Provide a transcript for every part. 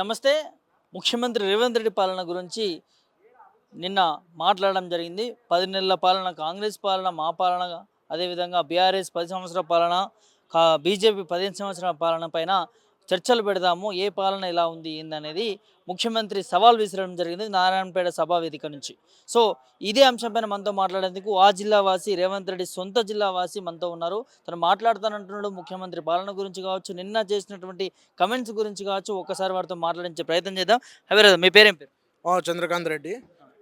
నమస్తే. ముఖ్యమంత్రి రేవంత్ రెడ్డి పాలన గురించి నిన్న మాట్లాడడం జరిగింది. పది నెలల పాలన కాంగ్రెస్ పాలన మా పాలన అదేవిధంగా బీఆర్ఎస్ పది సంవత్సరాల పాలన కా బీజేపీ పదిహేను సంవత్సరాల పాలన పైన చర్చలు పెడదాము ఏ పాలన ఎలా ఉంది ఏందనేది ముఖ్యమంత్రి సవాల్ విసిరడం జరిగింది నారాయణపేట సభా వేదిక నుంచి. సో ఇదే అంశంపైన మనతో మాట్లాడేందుకు ఆ జిల్లా వాసి రేవంత్ రెడ్డి సొంత జిల్లా వాసి మనతో ఉన్నారు. తను మాట్లాడుతానంటున్నాడు ముఖ్యమంత్రి పాలన గురించి కావచ్చు నిన్న చేసినటువంటి కమెంట్స్ గురించి కావచ్చు ఒక్కసారి వారితో మాట్లాడించే ప్రయత్నం చేద్దాం. అవే మీ పేరేం పేరు? చంద్రకాంత్ రెడ్డి.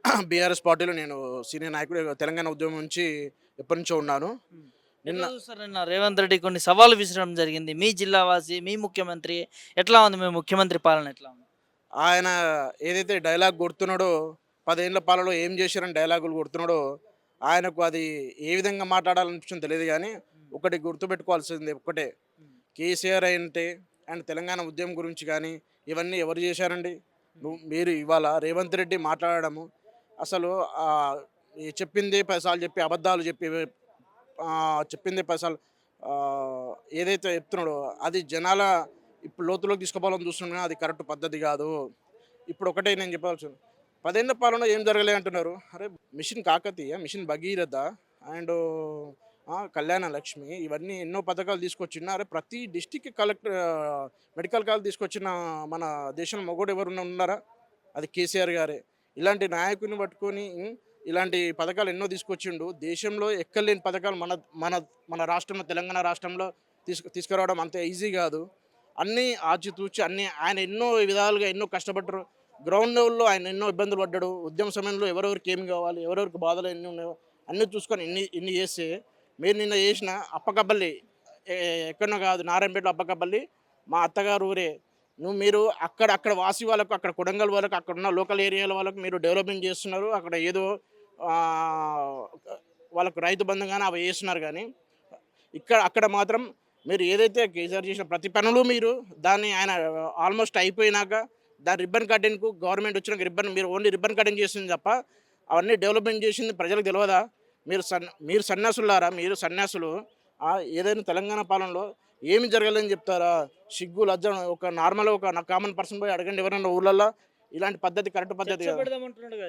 బీఆర్ఎస్ పార్టీలో నేను సీనియర్ నాయకుడు తెలంగాణ ఉద్యమం నుంచి ఎప్పటి నుంచో ఉన్నాను. నిన్న చూస్తారు నిన్న రేవంత్ రెడ్డి కొన్ని సవాళ్ళు విసరడం జరిగింది. మీ జిల్లా వాసి మీ ముఖ్యమంత్రి ఎట్లా ఉంది? మీ ముఖ్యమంత్రి పాలన ఎట్లా ఉంది? ఆయన ఏదైతే డైలాగ్ కొడుతున్నాడో పదేళ్ళ పాలలో ఏం చేశారని డైలాగులు కొడుతున్నాడో ఆయనకు అది ఏ విధంగా మాట్లాడాలనిపించింది తెలియదు కానీ ఒకటి గుర్తుపెట్టుకోవాల్సింది ఒకటే కేసీఆర్ అంటే అండ్ తెలంగాణ ఉద్యమం గురించి కానీ ఇవన్నీ ఎవరు చేశారండి? మీరు ఇవాళ రేవంత్ రెడ్డి మాట్లాడడము అసలు చెప్పింది పైసాలు చెప్పి అబద్ధాలు చెప్పి చెప్పింది పైసాలు ఏదైతే చెప్తున్నాడో అది జనాల ఇప్పుడు లోతులోకి తీసుకోవాలని చూస్తున్నా అది కరెక్ట్ పద్ధతి కాదు. ఇప్పుడు ఒకటే నేను చెప్పాల్సి పదేళ్ళ పాలన ఏం జరగలే అంటున్నారు? అరే mission Kakatiya mission Bhagiratha and Kalyana Lakshmi ఇవన్నీ ఎన్నో పథకాలు తీసుకొచ్చిన అరే ప్రతి డిస్టిక్ కలెక్టర్ మెడికల్ కాలేజ్ తీసుకొచ్చిన మన దేశంలో మొగోడు ఎవరు ఉన్నారా? అది కేసీఆర్ గారే. ఇలాంటి నాయకుని పట్టుకొని ఇలాంటి పథకాలు ఎన్నో తీసుకొచ్చిండు. దేశంలో ఎక్కలేని పథకాలు మన మన మన రాష్ట్రంలో తెలంగాణ రాష్ట్రంలో తీసుకు తీసుకురావడం అంత ఈజీ కాదు. అన్నీ ఆచితూచి అన్నీ ఆయన ఎన్నో విధాలుగా ఎన్నో కష్టపడ్డారు. గ్రౌండ్ లెవెల్లో ఆయన ఎన్నో ఇబ్బందులు పడ్డాడు. ఉద్యమ సమయంలో ఎవరెవరికి ఏమి కావాలి ఎవరెవరికి బాధలు ఎన్ని ఉన్నాయో అన్నీ చూసుకొని ఇన్ని ఇన్ని చేస్తే మీరు నిన్న చేసిన అప్పకబల్లి ఎక్కడో కాదు నారాయణపేటలో అప్పకబల్లి మా అత్తగారు ఊరే. నువ్వు మీరు అక్కడ అక్కడ వాసి వాళ్ళకు అక్కడ కొడంగల్ వాళ్ళకు అక్కడ ఉన్న లోకల్ ఏరియాల వాళ్ళకు మీరు డెవలప్మెంట్ చేస్తున్నారు. అక్కడ ఏదో వాళ్ళకు రైతు బంధం కానీ అవి వేస్తున్నారు కానీ ఇక్కడ అక్కడ మాత్రం మీరు ఏదైతే కేసీఆర్ చేసిన ప్రతి పనులు మీరు దాన్ని ఆయన ఆల్మోస్ట్ అయిపోయినాక దాని రిబ్బన్ కటింగ్కు గవర్నమెంట్ వచ్చినాక రిబ్బన్ మీరు ఓన్లీ రిబ్బన్ కటింగ్ చేసింది తప్ప అవన్నీ డెవలప్మెంట్ చేసింది ప్రజలకు తెలియదా? మీరు సన్ మీరు సన్యాసులారా? మీరు సన్యాసులు? ఏదైనా తెలంగాణ పాలనలో ఏమి జరగలేదని చెప్తారా? సిగ్గు లజ్జ ఒక నార్మల్ ఒక కామన్ పర్సన్ పోయి అడగండి ఎవరన్నా ఊళ్ళల్లో ఇలాంటి పద్ధతి కరెక్ట్ పద్ధతి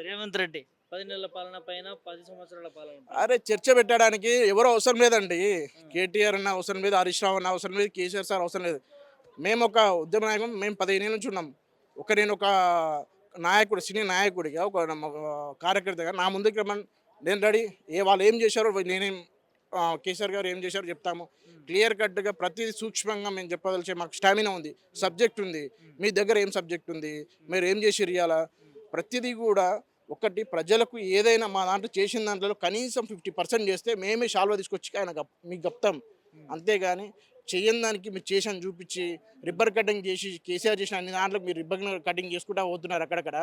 రేవంత్ రెడ్డి. పది నెలల పాలన పైన పది సంవత్సరాల పాలన అరే చర్చ పెట్టడానికి ఎవరు అవసరం లేదండి. కేటీఆర్ అన్న అవసరం లేదు హరీష్ రావు అన్న అవసరం లేదు కేసీఆర్ సార్ అవసరం లేదు. మేము ఒక ఉద్యమ నాయకం మేము పదిహేను ఏళ్ళ నుంచి ఉన్నాం. ఒక నేను ఒక నాయకుడు సినీ నాయకుడిగా ఒక కార్యకర్తగా. నా ముందుకు రమ్మని నేను రెడీ. ఏ వాళ్ళు ఏం చేశారో నేనేం కేసీఆర్ గారు ఏం చేశారో చెప్తాము. క్లియర్ కట్గా ప్రతి సూక్ష్మంగా మేము చెప్పదలిచే మాకు స్టామినా ఉంది సబ్జెక్ట్ ఉంది. మీ దగ్గర ఏం సబ్జెక్ట్ ఉంది? మీరు ఏం చేసి ఇవ్వాలా ప్రతిదీ కూడా ఒకటి ప్రజలకు ఏదైనా మా దాంట్లో చేసిన దాంట్లో కనీసం ఫిఫ్టీ పర్సెంట్ చేస్తే మేమే షాల్వా తీసుకొచ్చి ఆయన మీకు గప్తాం. అంతేగాని చెయ్యని దానికి మీరు చేసాను చూపించి రిబ్బర్ కటింగ్ చేసి కేసీఆర్ చేసిన అన్ని దాంట్లో మీరు రిబ్బర్ కటింగ్ చేసుకుంటా పోతున్నారు అక్కడక్కడ.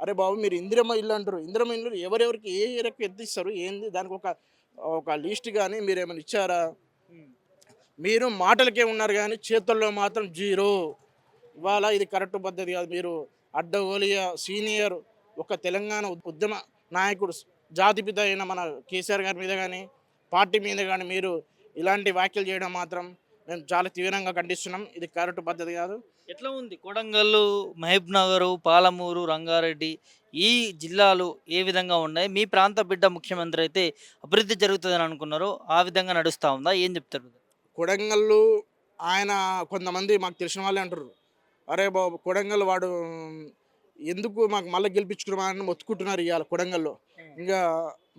అరే బాబు మీరు ఇందిరమ్మ ఇల్లు అంటారు ఇందిరమ్మ ఇల్లు ఎవరెవరికి ఏ ఏరకు ఎంత ఇస్తారు ఏంది? దానికి ఒక ఒక లిస్ట్ కానీ మీరు ఏమైనా ఇచ్చారా? మీరు మాటలకే ఉన్నారు కానీ చేతుల్లో మాత్రం జీరో. ఇవాళ ఇది కరెక్ట్ పద్ధతి కాదు. మీరు అడ్డగోలియ సీనియర్ ఒక తెలంగాణ ఉద్యమ నాయకుడు జాతిపిత అయిన మన కేసీఆర్ గారి మీద కానీ పార్టీ మీద కానీ మీరు ఇలాంటి వ్యాఖ్యలు చేయడం మాత్రం మేము చాలా తీవ్రంగా ఖండిస్తున్నాం. ఇది కరెక్ట్ పద్ధతి కాదు. ఎట్లా ఉంది? కొడంగల్లు మహబూబ్ నగర్ పాలమూరు రంగారెడ్డి ఈ జిల్లాలు ఏ విధంగా ఉన్నాయి? మీ ప్రాంత బిడ్డ ముఖ్యమంత్రి అయితే అభివృద్ధి జరుగుతుందని అనుకున్నారు. ఆ విధంగా నడుస్తూ ఉందా? ఏం చెప్తారు? కొడంగల్లు ఆయన కొంతమంది మాకు తెలిసిన వాళ్ళే అంటారు అరే బాబు కొడంగల్ వాడు ఎందుకు మాకు మళ్ళీ గెలిపించుకున్నామని మొత్తుకుంటున్నారు ఇవాళ కొడంగల్లో. ఇంకా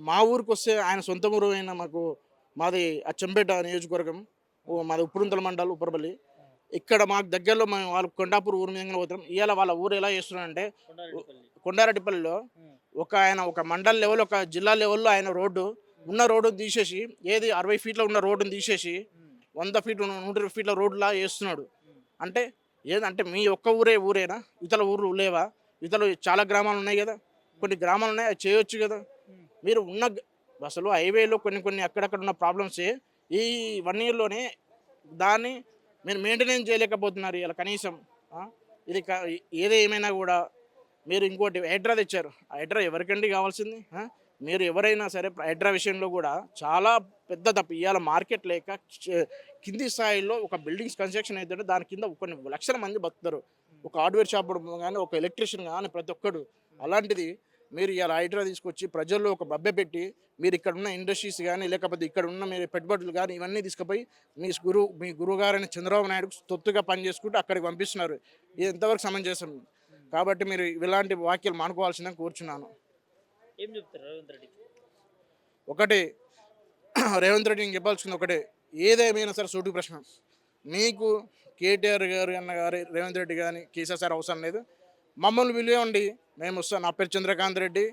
మా ఊరికి వస్తే ఆయన సొంత ఊరు అయిన మాకు మాది అచ్చంపేట నియోజకవర్గం. ఓ మాది ఉప్పుడుంతల మండలం ఉప్పరపల్లి. ఇక్కడ మాకు దగ్గరలో మేము వాళ్ళు కొండాపూర్ ఊరు మీద పోతాం ఇవాళ వాళ్ళ ఊరు ఎలా చేస్తున్నారంటే కొండారెడ్డిపల్లిలో ఒక ఆయన ఒక మండల్ లెవెల్ ఒక జిల్లా లెవెల్లో ఆయన రోడ్డు ఉన్న రోడ్డును తీసేసి ఏది అరవై ఫీట్లో ఉన్న రోడ్డును తీసేసి వంద ఫీట్ నూట ఇరవై ఫీట్ల రోడ్డులా వేస్తున్నాడు అంటే ఏదంటే మీ ఒక్క ఊరే ఊరేనా? ఇతర ఊర్లు లేవా? ఇతరులు చాలా గ్రామాలు ఉన్నాయి కదా. కొన్ని గ్రామాలు ఉన్నాయి అది చేయొచ్చు కదా. మీరు ఉన్న అసలు హైవేలో కొన్ని కొన్ని అక్కడక్కడ ఉన్న ప్రాబ్లమ్సే ఈ వన్ ఇయర్లోనే దాన్ని మీరు మెయింటెనెన్స్ చేయలేకపోతున్నారు ఇలా కనీసం ఇది ఏది ఏమైనా కూడా మీరు ఇంకోటి హైడ్రా తెచ్చారు. ఆ హైడ్రా ఎవరికండి కావాల్సింది మీరు ఎవరైనా సరే హైడ్రా విషయంలో కూడా చాలా పెద్ద తప్పు. ఇవాళ మార్కెట్ లేక కింది స్థాయిలో ఒక బిల్డింగ్స్ కన్స్ట్రక్షన్ అయితే దాని కింద కొన్ని లక్షల మంది బతుకుతారు. ఒక హార్డ్వేర్ షాప్ కానీ ఒక ఎలక్ట్రీషియన్ కానీ ప్రతి ఒక్కడు. అలాంటిది మీరు ఇలా హైడ్రా తీసుకొచ్చి ప్రజల్లో ఒక బబ్బె పెట్టి మీరు ఇక్కడ ఉన్న ఇండస్ట్రీస్ కానీ లేకపోతే ఇక్కడ ఉన్న మీరు పెట్టుబడులు కానీ ఇవన్నీ తీసుకుపోయి మీ గురు మీ గురువుగారైన చంద్రబాబు నాయుడు తొత్తుగా పనిచేసుకుంటూ అక్కడికి పంపిస్తున్నారు. ఇది ఎంతవరకు సమంజసం? కాబట్టి మీరు ఇలాంటి వాక్యాలు మానుకోవాల్సిందని కోరుచున్నాను. ఏం చెప్తారు రేవంత్ రెడ్డి? ఒకటి రేవంత్ రెడ్డి నేను చెప్పాల్సింది ఒకటే. ఏదేమైనా సరే సూటి ప్రశ్న. మీకు కేటీఆర్ గారు అన్న గారు రేవంత్ రెడ్డి కానీ కేసీఆర్ సార్ అవసరం లేదు. మమ్మల్ని పిలివండి. మేము వస్తాం. నా పేరు చంద్రకాంత్ రెడ్డి.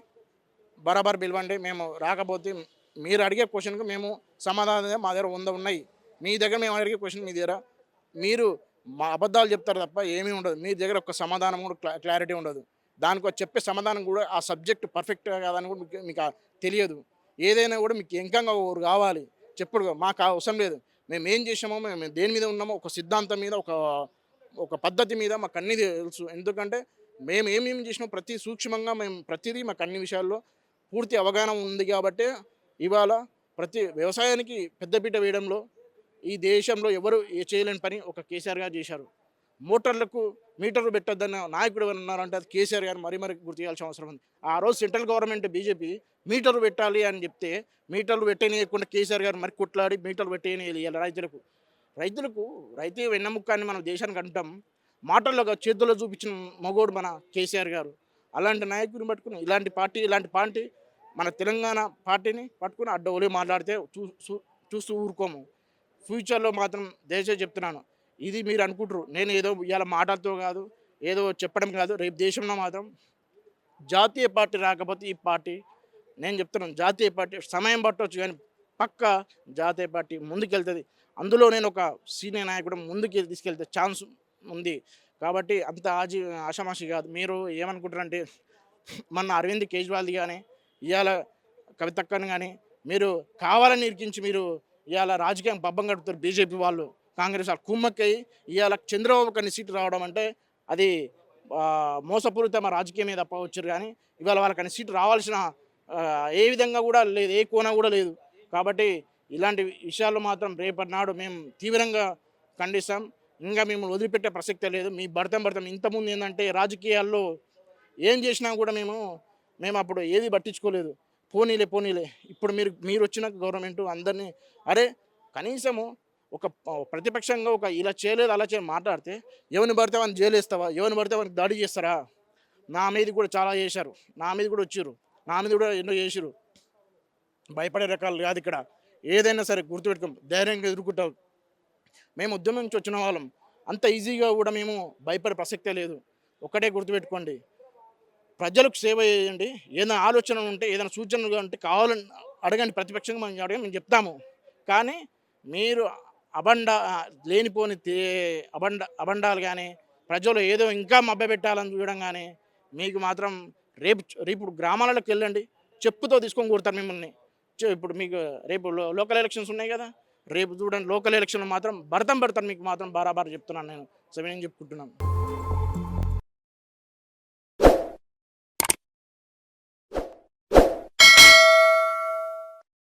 బరాబర్ పిలవండి. మేము రాకపోతే మీరు అడిగే క్వశ్చన్కి మేము సమాధానం మా దగ్గర వంద ఉన్నాయి. మీ దగ్గర మేము అడిగే క్వశ్చన్ మీ దగ్గర. మీరు మా అబద్ధాలు చెప్తారు తప్ప ఏమీ ఉండదు. మీ దగ్గర ఒక సమాధానం కూడా క్లా క్లారిటీ ఉండదు. దానికి చెప్పే సమాధానం కూడా ఆ సబ్జెక్ట్ పర్ఫెక్ట్గా కాదని కూడా మీకు మీకు తెలియదు. ఏదైనా కూడా మీకు ఎంకంగా కావాలి. చెప్పుడు మాకు అవసరం లేదు. మేము ఏం చేసామో మేము దేని మీద ఉన్నామో ఒక సిద్ధాంతం మీద ఒక ఒక పద్ధతి మీద మాకు అన్నీ తెలుసు. ఎందుకంటే మేము ఏమేమి చేసినాం ప్రతి సూక్ష్మంగా మేము ప్రతిదీ మాకు అన్ని విషయాల్లో పూర్తి అవగాహన ఉంది కాబట్టి ఇవాళ ప్రతి వ్యవసాయానికి పెద్దపీట వేయడంలో ఈ దేశంలో ఎవరు ఏ చేయలేని పని ఒక కేసీఆర్ గారు చేశారు. మోటార్లకు మీటర్లు పెట్టొద్దన్న నాయకుడు ఉన్నారంటే అది కేసీఆర్ గారు మరీ మరీ గుర్తు చేయాల్సిన అవసరం ఉంది. ఆ రోజు సెంట్రల్ గవర్నమెంట్ బీజేపీ మీటర్లు పెట్టాలి అని చెప్తే మీటర్లు పెట్టేయకుండా కేసీఆర్ గారు మరి కొట్లాడి మీటర్లు పెట్టేయనియాలి రైతులకు. రైతులకు రైతు వెన్నెముక్క మనం మన దేశానికి అంటాం. మాటల్లో చేతుల్లో చూపించిన మగోడు మన కేసీఆర్ గారు. అలాంటి నాయకుడిని పట్టుకుని ఇలాంటి పార్టీ ఇలాంటి పార్టీ మన తెలంగాణ పార్టీని పట్టుకుని అడ్డోలి మాట్లాడితే చూ చూ- చూస్తూ ఊరుకోము. ఫ్యూచర్లో మాత్రం దయచేసి చెప్తున్నాను. ఇది మీరు అనుకుంటారు నేను ఏదో ఇవాళ మాటలతో కాదు ఏదో చెప్పడం కాదు రేపు దేశంలో మాత్రం జాతీయ పార్టీ రాకపోతే ఈ పార్టీ నేను చెప్తున్నాను జాతీయ పార్టీ సమయం పట్టవచ్చు కానీ పక్క జాతీయ పార్టీ ముందుకెళ్తుంది. అందులో నేను ఒక సీనియర్ నాయకుడు ముందుకు తీసుకెళ్తే ఛాన్స్ ఉంది. కాబట్టి అంత ఆజీ ఆషామాషి కాదు. మీరు ఏమనుకుంటారంటే మొన్న అరవింద్ కేజ్రీవాల్ది కానీ ఇవాళ కవితక్కని కానీ మీరు కావాలని ఇరికించి మీరు ఇవాళ రాజకీయం పబ్బం గడుపుతారు బీజేపీ వాళ్ళు. కాంగ్రెస్ వాళ్ళు కుమ్మక్కై ఇవాళ చంద్రబాబు కన్ని సీటు రావడం అంటే అది మోసపూరితమ రాజకీయమే తప్ప వచ్చారు కానీ ఇవాళ వాళ్ళకని సీటు రావాల్సిన ఏ విధంగా కూడా లేదు ఏ కోన కూడా లేదు. కాబట్టి ఇలాంటి విషయాలు మాత్రం రేపటి నాడు మేము తీవ్రంగా ఖండిస్తాం. ఇంకా మేము వదిలిపెట్టే ప్రసక్తే లేదు. మీ భర్తం భర్తం ఇంతకుముందు ఏంటంటే రాజకీయాల్లో ఏం చేసినా కూడా మేము మేము అప్పుడు ఏది పట్టించుకోలేదు. పోనీలే పోనీలే. ఇప్పుడు మీరు మీరు వచ్చిన గవర్నమెంట్ అందరినీ అరే కనీసము ఒక ప్రతిపక్షంగా ఒక ఇలా చేయలేదు అలా చేయలేదు మాట్లాడితే ఎవరిని పడితే వాళ్ళని జైలు వేస్తావా? ఎవరిని పడితే వాళ్ళకి దాడి చేస్తారా? నా మీద కూడా చాలా చేశారు. నా మీద కూడా వచ్చారు. నా మీద కూడా ఎన్నో చేసిరు భయపడే రకాలు కాదు ఇక్కడ. ఏదైనా సరే గుర్తుపెట్టుకోం ధైర్యంగా ఎదుర్కొంటాం మేము ఉద్యమం నుంచి వచ్చిన వాళ్ళం. అంత ఈజీగా కూడా మేము భయపడే ప్రసక్తే లేదు. ఒకటే గుర్తుపెట్టుకోండి. ప్రజలకు సేవ చేయండి. ఏదైనా ఆలోచన ఉంటే ఏదైనా సూచనలు ఉంటే కావాలని అడగండి. ప్రతిపక్షంగా మనం అడగండి మేము చెప్తాము. కానీ మీరు అబండ లేనిపోని అబండ అబండాలు కానీ ప్రజలు ఏదో ఇంకా మభ్యపెట్టాలని చూడడం కానీ మీకు మాత్రం రేపు రేపు గ్రామాలకు వెళ్ళండి చెప్పుతో తీసుకొని కొడతారు మిమ్మల్ని. ఇప్పుడు మీకు రేపు లో- లోకల్ ఎలక్షన్స్ ఉన్నాయి కదా రేపు చూడండి లోకల్ ఎలక్షన్లు మాత్రం భరతం పెడతాను మీకు మాత్రం బారాబార్ చెప్తున్నాను నేను. సో నేను చెప్పుకుంటున్నాను.